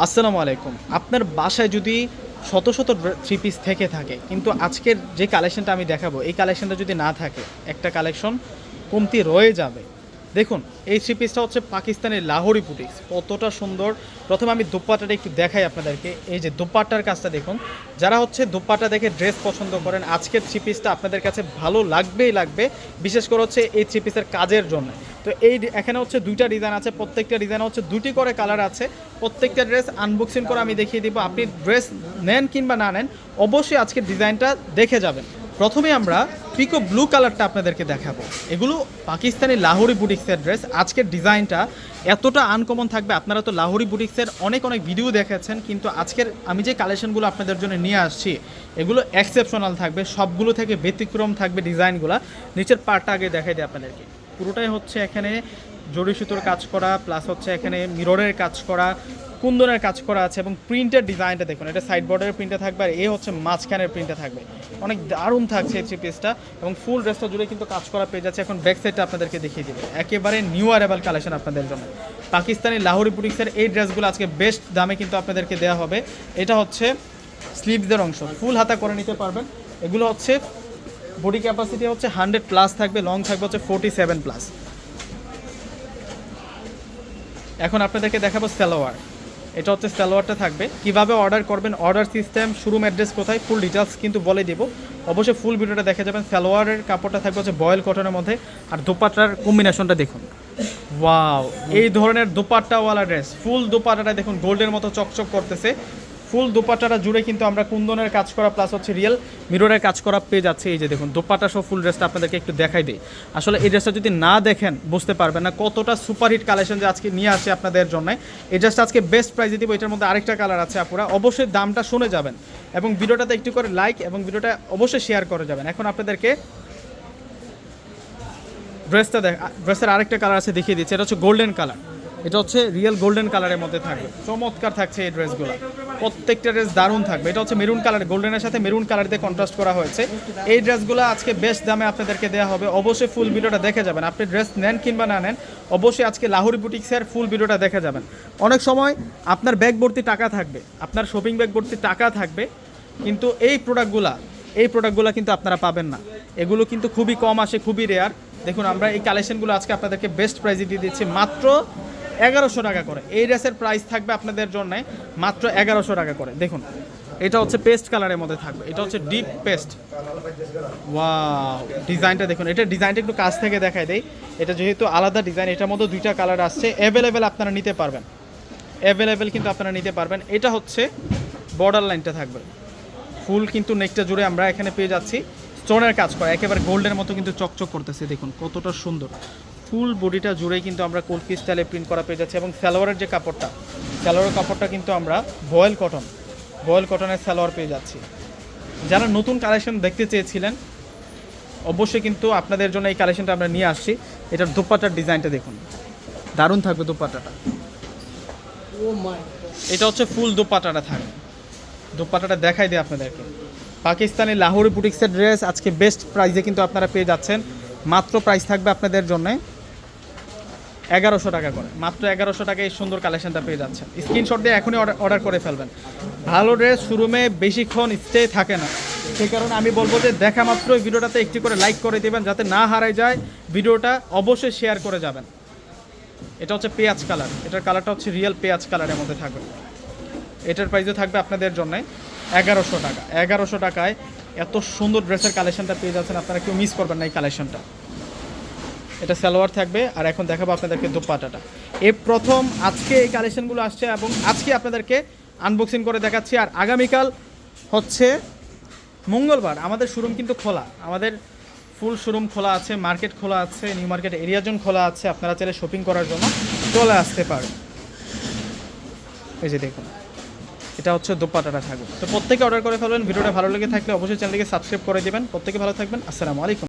আসসালামু আলাইকুম। আপনার বাসায় যদি শত শত থ্রি পিস থেকে থাকে, কিন্তু আজকের যে কালেকশনটা আমি দেখাবো, এই কালেকশনটা যদি না থাকে, একটা কালেকশন কমতি রয়ে যাবে। দেখুন, এই থ্রি পিসটা হচ্ছে পাকিস্তানের লাহোরি বুটিক্স কতটা সুন্দর। প্রথমে আমি দোপাট্টাটা একটু দেখাই আপনাদেরকে। এই যে দোপাট্টার কাজটা দেখুন, যারা হচ্ছে দোপাট্টা দেখে ড্রেস পছন্দ করেন আজকের থ্রি পিসটা আপনাদের কাছে ভালো লাগবেই লাগবে, বিশেষ করে হচ্ছে এই থ্রি পিসের কাজের জন্য। তো এই এখানে হচ্ছে দুইটা ডিজাইন আছে, প্রত্যেকটা ডিজাইন হচ্ছে দুটি করে কালার আছে। প্রত্যেকটা ড্রেস আনবক্সিং করে আমি দেখিয়ে দিব। আপনি ড্রেস নেন কিংবা না নেন, অবশ্যই আজকের ডিজাইনটা দেখে যাবেন। প্রথমে আমরা পিকো ব্লু কালারটা আপনাদেরকে দেখাবো। এগুলো পাকিস্তানি লাহোরি বুটিক্সের ড্রেস আজকের ডিজাইনটা এতটা আনকমন থাকবে। আপনারা তো লাহোরি বুটিক্সের অনেক অনেক ভিডিও দেখেছেন, কিন্তু আজকের আমি যে কালেকশনগুলো আপনাদের জন্য নিয়ে আসছি, এগুলো এক্সেপশনাল থাকবে। সবগুলো থেকে ব্যতিক্রম থাকবে ডিজাইনগুলো। নিচের পার্টটা আগে দেখাই দিই আপনাদেরকে। পুরোটাই হচ্ছে এখানে জড়ি সুতোর কাজ করা প্লাস হচ্ছে এখানে মিররের কাজ করা কুন্দনের কাজ করা আছে এবং প্রিন্টের ডিজাইনটা দেখুন, এটা সাইড বর্ডারের প্রিন্টে থাকবে আর এ হচ্ছে মাঝখানের প্রিন্টে থাকবে। অনেক দারুণ থাকছে এই পিসটা এবং ফুল ড্রেসটা জুড়ে কিন্তু কাজ করা পেয়ে যাচ্ছে। এখন ব্যাক সাইডটা আপনাদেরকে দেখিয়ে দেবে। একেবারে নিউ অ্যারেবল কালেকশন আপনাদের জন্য। পাকিস্তানি লাহোরি বুটিক্সের এই ড্রেসগুলো আজকে বেস্ট দামে কিন্তু আপনাদেরকে দেওয়া হবে। এটা হচ্ছে স্লিভসের অংশ। ফুল হাতা করে নিতে পারবেন। এগুলো হচ্ছে বডি ক্যাপাসিটি হচ্ছে হান্ড্রেড প্লাস থাকবে লং থাকবে হচ্ছে ফোর্টি সেভেন প্লাস এখন আপনাদেরকে দেখাবো সালোয়ার। এটা হচ্ছে সালোয়ারটা থাকবে। কীভাবে অর্ডার করবেন অর্ডার সিস্টেম শোরুম অ্যাড্রেস কোথায় ফুল ডিটেলস কিন্তু বলে দেবো। অবশ্যই ফুল ভিডিওটা দেখে যাবেন। সালোয়ারের কাপড়টা থাকবে হচ্ছে বয়েল কটনের মধ্যে। আর দোপাট্টার কম্বিনেশনটা দেখুন। ওয়াও এই ধরনের দোপাট্টাওয়ালা ড্রেস ফুল দোপাট্টাটা দেখুন গোল্ডের মতো চকচক করতেছে। ফুল দোপাট্টাটা জুড়ে কিন্তু আমরা কুন্দনের কাজ করা প্লাস হচ্ছে রিয়েল মিররের কাজ করা পেয়ে যাচ্ছে। এই যে দেখুন, দোপাট্টা সহ ফুল ড্রেসটা আপনাদেরকে একটু দেখাই দিই। আসলে এই ড্রেসটা যদি না দেখেন, বুঝতে পারবেন না কতটা সুপারহিট কালেকশন যে আজকে নিয়ে আসে আপনাদের জন্য। এই ড্রেসটা আজকে বেস্ট প্রাইজে দিব, এটার মধ্যে আরেকটা কালার আছে আপুরা। অবশ্যই দামটা শুনে যাবেন এবং ভিডিওটাতে একটু করে লাইক এবং ভিডিওটা অবশ্যই শেয়ার করে যাবেন। এখন আপনাদেরকে ড্রেসটা দেখ ড্রেসের আরেকটা কালার আছে দেখিয়ে দিচ্ছে, এটা হচ্ছে গোল্ডেন কালার এটা হচ্ছে রিয়েল গোল্ডেন কালারের মধ্যে থাকবে। চমৎকার থাকছে এই ড্রেসগুলো প্রত্যেকটা ড্রেস দারুণ থাকবে। এটা হচ্ছে মেরুন কালার গোল্ডেনের সাথে মেরুন কালার দিয়ে কন্ট্রাস্ট করা হয়েছে। এই ড্রেসগুলো আজকে বেস্ট দামে আপনাদেরকে দেওয়া হবে। অবশ্যই ফুল ভিডিওটা দেখে যাবেন। আপনি ড্রেস নেন কিংবা না নেন, অবশ্যই আজকে লাহোরি বুটিক্সের ফুল ভিডিওটা দেখে যাবেন। অনেক সময় আপনার ব্যাগ ভর্তি টাকা থাকবে, আপনার শপিং ব্যাগ ভর্তি টাকা থাকবে, কিন্তু এই প্রোডাক্টগুলা এই প্রোডাক্টগুলো কিন্তু আপনারা পাবেন না। এগুলো কিন্তু খুবই কম আসে, খুবই রেয়ার দেখুন, আমরা এই কালেকশনগুলো আজকে আপনাদেরকে বেস্ট প্রাইজে দিয়ে দিচ্ছি। মাত্র এগারোশো টাকা করে। এই ড্রেসের প্রাইস থাকবে আপনাদের জন্য মাত্র এগারোশো টাকা করে। দেখুন, এটা হচ্ছে পেস্ট কালারের মধ্যে থাকবে। এটা হচ্ছে ডিপ পেস্ট ওয়াও ডিজাইনটা দেখুন, এটা ডিজাইনটা একটু কাছ থেকে দেখাই দেই। এটা যেহেতু আলাদা ডিজাইন, এটার মধ্যে দুইটা কালার আসছে। অ্যাভেলেবেল আপনারা নিতে পারবেন। অ্যাভেলেবেল কিন্তু আপনারা নিতে পারবেন। এটা হচ্ছে বর্ডার লাইনটা থাকবে। ফুল কিন্তু নেকটা জুড়ে আমরা এখানে পেয়ে যাচ্ছি। স্টোনের কাজ করা, একেবারে গোল্ডের মতো কিন্তু চকচক করতেছে। দেখুন, কতটা সুন্দর। ফুল বডিটা জুড়েই কিন্তু আমরা কলকি স্টাইলে প্রিন্ট করা পেয়ে যাচ্ছি এবং সালোয়ারের যে কাপড়টা সালোয়ারের কাপড়টা কিন্তু আমরা বয়েল কটন বয়েল কটনের সালোয়ার পেয়ে যাচ্ছি। যারা নতুন কালেকশন দেখতে চেয়েছিলেন অবশ্যই কিন্তু আপনাদের জন্য এই কালেকশনটা আমরা নিয়ে আসছি। এটার দোপাট্টার ডিজাইনটা দেখুন। দারুণ থাকবে দোপাট্টাটা এটা হচ্ছে ফুল দোপাট্টাটা থাকবে। দোপাট্টাটা দেখাই দেয় আপনাদেরকে। পাকিস্তানি লাহোরি বুটিক্সের ড্রেস আজকে বেস্ট প্রাইসে কিন্তু আপনারা পেয়ে যাচ্ছেন। মাত্র প্রাইস থাকবে আপনাদের জন্য এগারোশো টাকা করে। মাত্র এগারোশো টাকা এই সুন্দর কালেকশনটা পেয়ে যাচ্ছেন। স্ক্রিনশট দিয়ে এখনই অর্ডার করে ফেলবেন। ভালো ড্রেস শোরুমে বেশিক্ষণ স্টে থাকে না। সেই কারণে আমি বলব যে দেখা মাত্রই ভিডিওটাতে একটি করে লাইক করে দেবেন, যাতে না হারায় যায় ভিডিওটা অবশ্যই শেয়ার করে যাবেন। এটা হচ্ছে পেঁয়াজ কালার এটার কালারটা হচ্ছে রিয়েল পেঁয়াজ কালারের মধ্যে থাকবে। এটার প্রাইসও থাকবে আপনাদের জন্য এগারোশো টাকা। এগারোশো টাকায় এত সুন্দর ড্রেসের কালেকশনটা পেয়ে যাচ্ছেন, আপনারা কেউ মিস করবেন না এই কালেকশনটা এটা সালোয়ার থাকবে। আর এখন দেখাবো আপনাদেরকে দোপাটাটা এই প্রথম আজকে এই কালেকশনগুলো আসছে এবং আজকে আপনাদেরকে আনবক্সিং করে দেখাচ্ছি। আর আগামীকাল হচ্ছে মঙ্গলবার। আমাদের শোরুম কিন্তু খোলা। আমাদের ফুল শোরুম খোলা আছে মার্কেট খোলা আছে নিউ মার্কেট এরিয়া জোন খোলা আছে। আপনারা চাইলে শপিং করার জন্য চলে আসতে পারেন। এই যে দেখুন, এটা হচ্ছে দোপাটাটা থাকবে। তো প্রত্যেকে অর্ডার করে ফেলবেন। ভিডিওটা ভালো লেগে থাকলে অবশ্যই চ্যানেলকে সাবস্ক্রাইব করে দেবেন। প্রত্যেকে ভালো থাকবেন। আসসালামু আলাইকুম।